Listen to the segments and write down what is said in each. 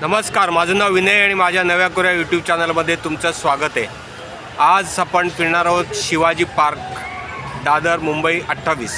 नमस्कार माझं नाव विनय आणि माझ्या नव्या कोऱ्या यूट्यूब चॅनलमध्ये तुमचं स्वागत आहे. आज आपण फिरणार आहोत शिवाजी पार्क दादर मुंबई अठ्ठावीस.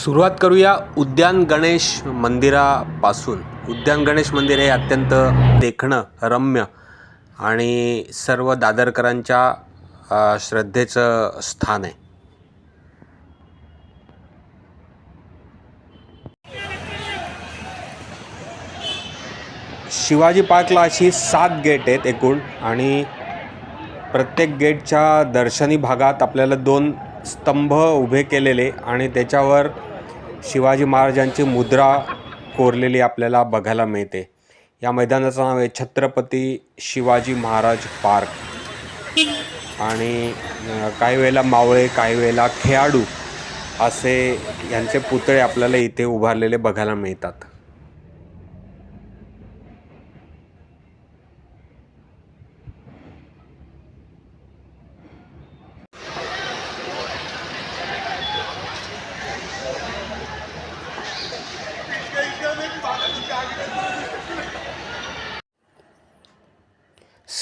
सुरुवात करूया उद्यान गणेश मंदिरापासून. उद्यान गणेश मंदिर हे अत्यंत देखणं रम्य आणि सर्व दादरकरांच्या श्रद्धेचं स्थान आहे. शिवाजी पार्कला अशी सात गेट आहेत एकूण आणि प्रत्येक गेटच्या दर्शनी भागात आपल्याला दोन स्तंभ उभे केलेले आणि त्याच्यावर शिवाजी महाराजांची मुद्रा कोरलेली आपल्याला बघायला मिळते. या मैदानाचं नाव आहे छत्रपती शिवाजी महाराज पार्क. आणि काही वेळेला मावळे काही वेळेला खेळाडू असे यांचे पुतळे आपल्याला इथे उभारलेले बघायला मिळतात.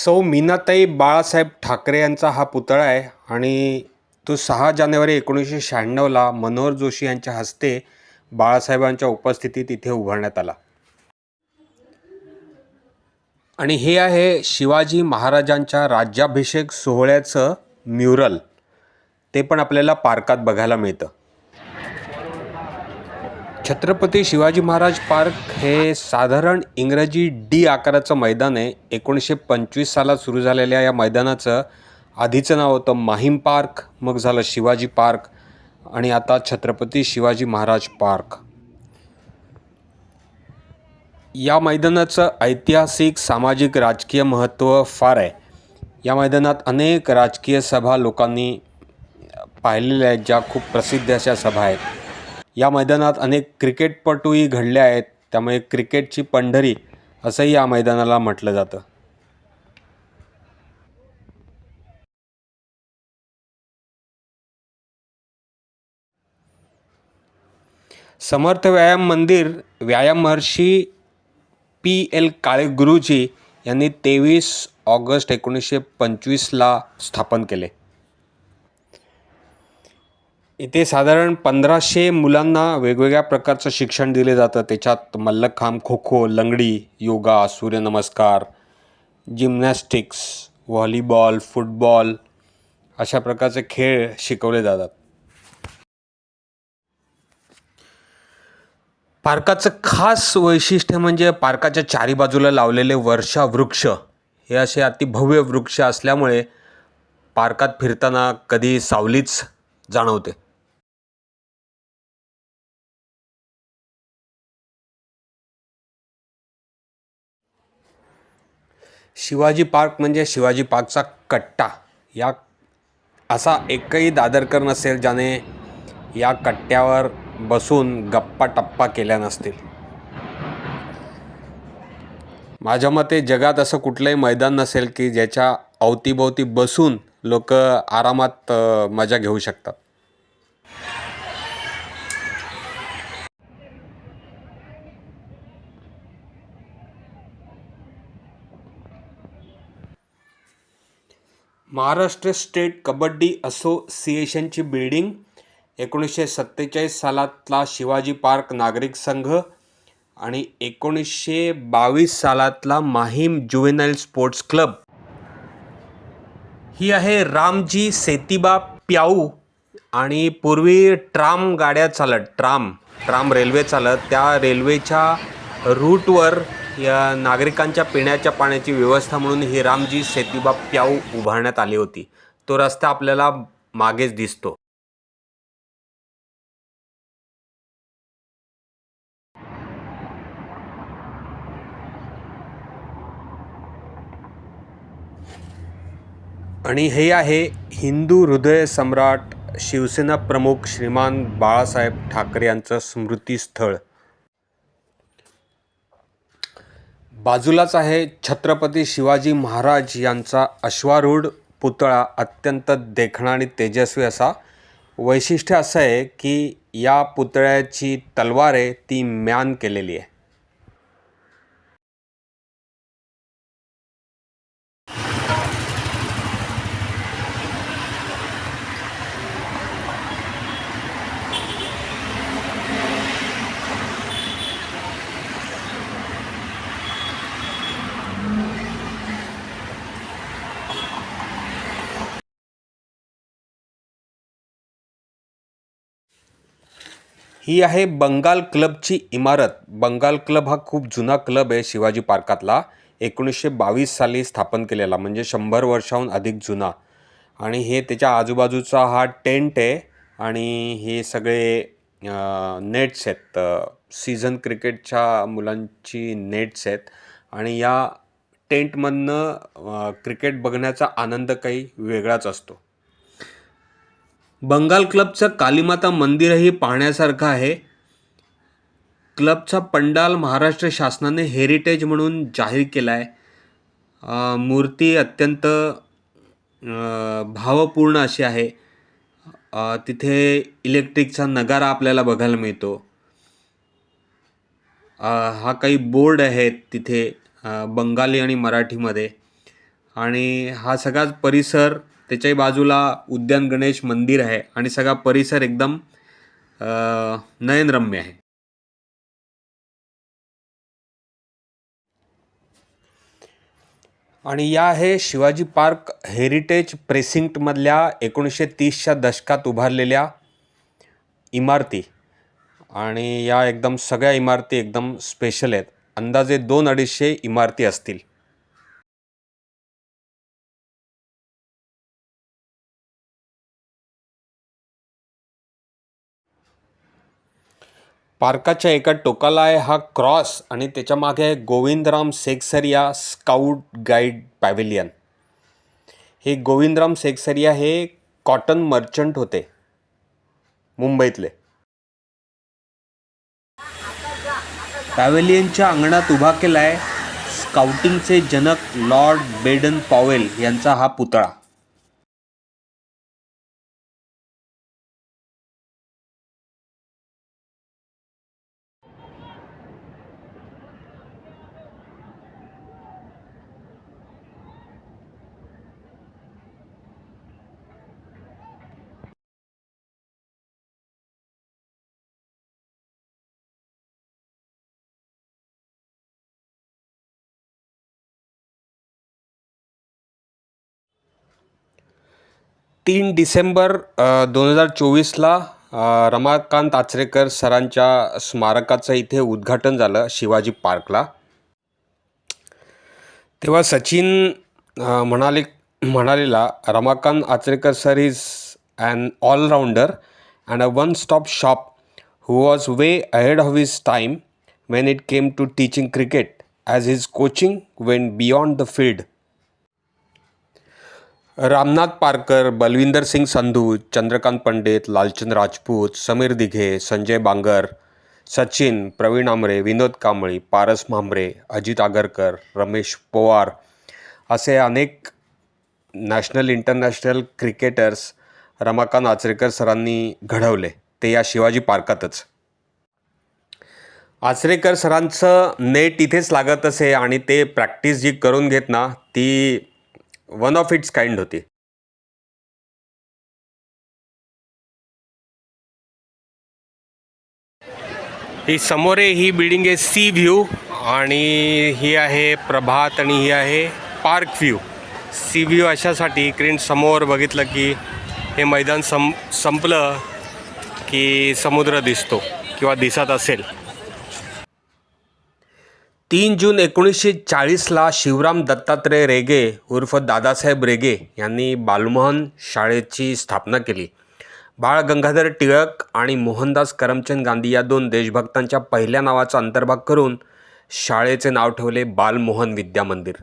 सौ मीनाताई बाळासाहेब ठाकरे यांचा हा पुतळा आहे आणि तो सहा जानेवारी एकोणीसशे शहाण्णवला मनोहर जोशी यांच्या हस्ते बाळासाहेबांच्या उपस्थितीत इथे उभारण्यात आला. आणि हे आहे शिवाजी महाराजांच्या राज्याभिषेक सोहळ्याचं म्युरल. ते पण आपल्याला पार्कात बघायला मिळतं. छत्रपती शिवाजी महाराज पार्क हे साधारण इंग्रजी डी आकाराचं मैदान आहे. एकोणीसशे पंचवीस सालात सुरू झालेल्या या मैदानाचं आधीचं नाव होतं माहीम पार्क मग झालं शिवाजी पार्क आणि आता छत्रपती शिवाजी महाराज पार्क. या मैदानाचं ऐतिहासिक सामाजिक राजकीय महत्त्व फार आहे. या मैदानात अनेक राजकीय सभा लोकांनी पाहिलेल्या आहेत ज्या खूप प्रसिद्ध अशा सभा आहेत. या मैदानात अनेक क्रिकेटपटूही घडले आहेत. त्यामुळे क्रिकेटची पंढरी असंही या मैदानाला म्हटलं जातं. समर्थ व्यायाम मंदिर व्यायाम महर्षी पी एल काळे गुरुजी यांनी तेवीस ऑगस्ट एकोणीसशे पंचवीसला स्थापन केले. इथे साधारण पंधराशे मुलांना वेगवेगळ्या प्रकारचं शिक्षण दिले जातं. त्याच्यात mallakhamb kho kho langdi yoga surya namaskar gymnastics volleyball football अशा प्रकारचे खेळ शिकवले जातात. पार्काचं खास वैशिष्ट्य म्हणजे पार्काच्या चारी बाजूला लावलेले वर्षा वृक्ष. हे असे अतिभव्य वृक्ष असल्यामुळे पार्कात फिरताना कधी सावलीच जाणवते. शिवाजी पार्क म्हणजे शिवाजी पार्कचा कट्टा. या असा एकही दादरकर नसेल ज्याने या कट्ट्यावर बसून गप्पा टप्पा केल्या नसतील. माझ्या मते जगात असं कुठलंही मैदान नसेल की ज्याच्या अवतीभोवती बसून लोक आरामात मजा घेऊ शकतात. महाराष्ट्र स्टेट कबड्डी असोसिएशनची बिल्डिंग एकोणीसशे सत्तेचाळीस सालातला शिवाजी पार्क नागरिक संघ आणि एकोणीसशे बावीस सालातला माहीम जुवेनाईल स्पोर्ट्स क्लब. ही आहे रामजी सेतिबा प्याऊ आणि पूर्वी ट्राम गाड्या चालत ट्राम ट्राम रेल्वे चालत त्या रेल्वेच्या रूटवर या नागरिकांच्या पिण्याच्या पाण्याची व्यवस्था म्हणून ही रामजी सेतिबा प्याऊ उभारण्यात आली होती. तो रस्ता आपल्याला मागेच दिसतो. आणि हे आहे हिंदू हृदय सम्राट शिवसेना प्रमुख श्रीमान बाळासाहेब ठाकरे यांचं स्मृतीस्थळ. बाजूलाच आहे छत्रपती शिवाजी महाराज यांचा अश्वारूढ पुतळा अत्यंत देखणा आणि तेजस्वी असा. वैशिष्ट्य असं आहे की या पुतळ्याची तलवार आहे ती म्यान केलेली आहे. ही आहे बंगाल क्लबची इमारत. बंगाल क्लब हा खूप जुना क्लब आहे शिवाजी पार्कातला. एकोणीसशे बावीस साली स्थापन केलेला म्हणजे शंभर वर्षाहून अधिक जुना. आणि हे त्याच्या आजूबाजूचा हा टेंट आहे आणि हे सगळे नेट्स आहेत. सीझन क्रिकेटच्या मुलांची नेट्स आहेत. आणि या टेंटमधनं क्रिकेट बघण्याचा आनंद काही वेगळाच असतो. बंगाल क्लबचं कालीमाता मंदिरही पाहण्यासारखं आहे. क्लबचा पंडाल महाराष्ट्र शासनाने हेरिटेज म्हणून जाहीर केला आहे मूर्ती अत्यंत भावपूर्ण अशी आहे. तिथे इलेक्ट्रिकचा नगारा आपल्याला बघायला मिळतो. हा काही बोर्ड आहेत तिथे बंगाली आणि मराठीमध्ये. आणि हा सगळाच परिसर त्याच्याही बाजूला उद्यान गणेश मंदिर आहे आणि सगळा परिसर एकदम नयनरम्य आहे. आणि या आहे शिवाजी पार्क हेरिटेज प्रेसिंक्टमधल्या एकोणीसशे तीसच्या दशकात उभारलेल्या इमारती. आणि या एकदम सगळ्या इमारती एकदम स्पेशल आहेत. अंदाजे दोन अडीचशे इमारती असतील. पार्काच्या एका टोकाला आहे हा क्रॉस आणि त्याच्यामागे आहे Govindram Seksaria scout guide pavilion. हे गोविंदराम सेक्सरिया हे कॉटन मर्चंट होते मुंबईतले. पॅव्हिलियनच्या अंगणात उभा केला आहे स्काउटिंगचे जनक लॉर्ड बेडन पॉवेल यांचा हा पुतळा. तीन डिसेंबर दोन हजार चोवीसला रमाकांत आचरेकर सरांच्या स्मारकाचं इथे उद्घाटन झालं शिवाजी पार्कला. तेव्हा सचिन म्हणाले म्हणालेला Ramakant Achrekar sir is an all-rounder and a one stop shop who was way ahead of his time when it came to teaching cricket as his coaching went beyond the field Ramnath Parkar Balwinder Singh Sandhu Chandrakant Pandit Lalchand Rajput Sameer Dighe Sanjay Bangar Sachin Pravin Amre Vinod Kambli Paras Mhambrey Ajit Agarkar Ramesh Powar असे अनेक national international cricketers Ramakant Achrekar सरांनी घडवले. ते या शिवाजी पार्कातच. आचरेकर सरांचं net इथेच लागत असे आणि ते प्रॅक्टिस जी करून घेत ना ती वन ऑफ इट्स काइंड होती. ही समोर आहे ही बिल्डिंग आहे सी व्ह्यू आणि ही आहे प्रभात आणि ही आहे पार्क व्ह्यू सी व्ह्यू अशासाठी क्रीन समोर बघितलं की हे मैदान सं संपलं की समुद्र दिसतो किंवा दिसत असेल. तीन जून एकोणीसशे चाळीसला शिवराम दत्तात्रय रेगे उर्फ दादासाहेब रेगे यांनी बालमोहन शाळेची स्थापना केली. बाळ गंगाधर टिळक आणि मोहनदास करमचंद गांधी या दोन देशभक्तांच्या पहिल्या नावाचा अंतर्भाग करून शाळेचे नाव ठेवले बालमोहन विद्या मंदिर.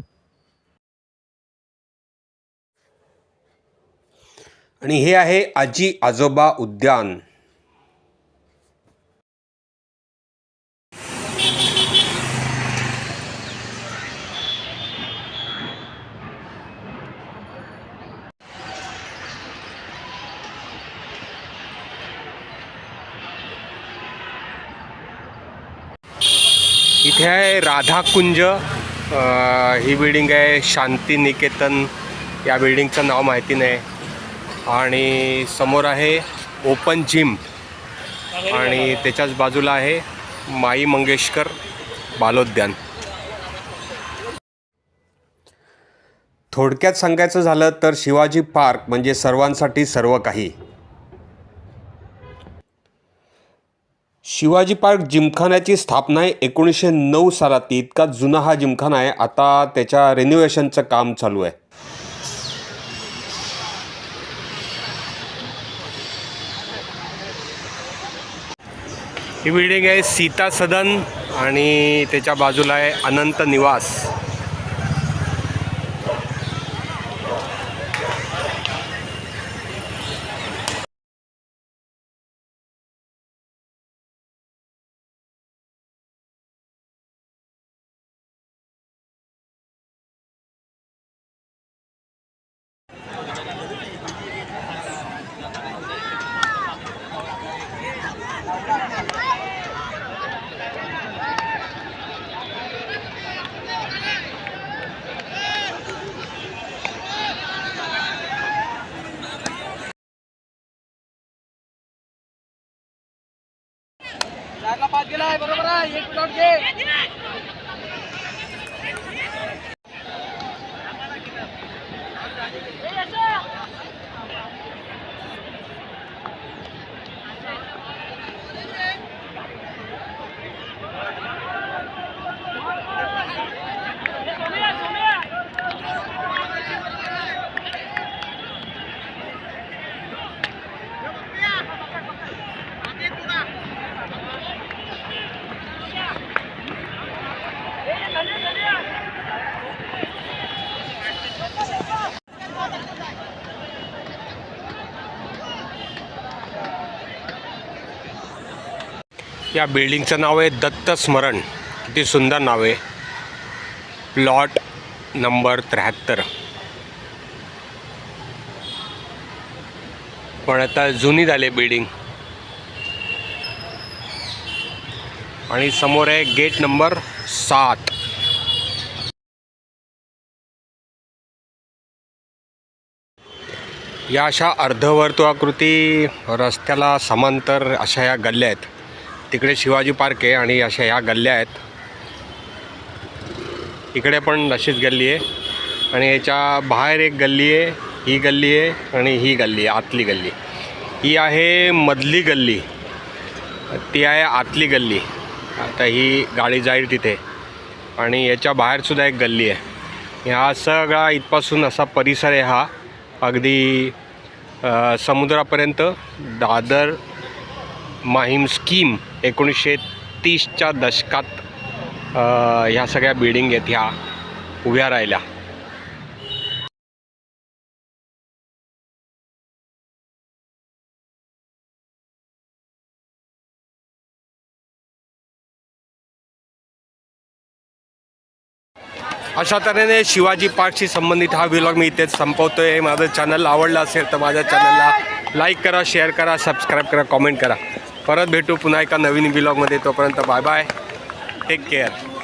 आणि हे आहे आजी आजोबा उद्यान. इथे आहे राधाकुंज. ही बिल्डिंग आहे शांती निकेतन या बिल्डिंगचं नाव माहिती नाही. आणि समोर आहे ओपन जिम आणि त्याच्याच बाजूला आहे माई मंगेशकर बालोद्यान. थोडक्यात सांगायचं झालं तर शिवाजी पार्क म्हणजे सर्वांसाठी सर्व काही शिवाजी पार्क जिमखान्याची स्थापना आहे. एकोणीसशे नऊ सालात. इतका जुना हा जिमखाना आहे. आता त्याच्या रेन्युवेशनचं काम चालू आहे. ही बिल्डिंग आहे सीता सदन आणि त्याच्या बाजूला आहे अनंत निवास. या बिल्डिंगचं नाव आहे दत्त स्मरण किती सुंदर नाव आहे. प्लॉट नंबर त्र्याहत्तर. पण आता जुनी झाली बिल्डिंग. आणि समोर आहे गेट नंबर सात. या अशा अर्धवर्तुळाकृती रस्त्याला समांतर अशा या गल्ल्या आहेत. तिकडे शिवाजी पार्क आहे आणि अशा ह्या गल्ल्या आहेत. इकडे पण अशीच गल्ली आहे. आणि याच्या बाहेर एक गल्ली आहे ही गल्ली आहे आणि ही गल्ली आहे आतली गल्ली. ही आहे मधली गल्ली. ती आहे आतली गल्ली. आता ही गाडी जाईल तिथे. आणि याच्या बाहेरसुद्धा एक गल्ली आहे. ह्या सगळा इथपासून असा परिसर आहे हा. अगदी समुद्रापर्यंत दादर माहीम स्कीम एकोणीसशे तीसच्या दशकात ह्या सगळ्या बिल्डिंग आहेत ह्या उभ्या राहिल्या. अशा तऱ्हेने शिवाजी पार्कशी संबंधित हा व्हिलॉग मी इथेच संपवतोय. माझं चॅनल आवडलं असेल तर माझ्या चॅनलला लाईक करा शेअर करा सबस्क्राईब करा कॉमेंट करा. परत भेटू पुन्हा एका नवीन ब्लॉगमध्ये तोपर्यंत बाय बाय टेक केअर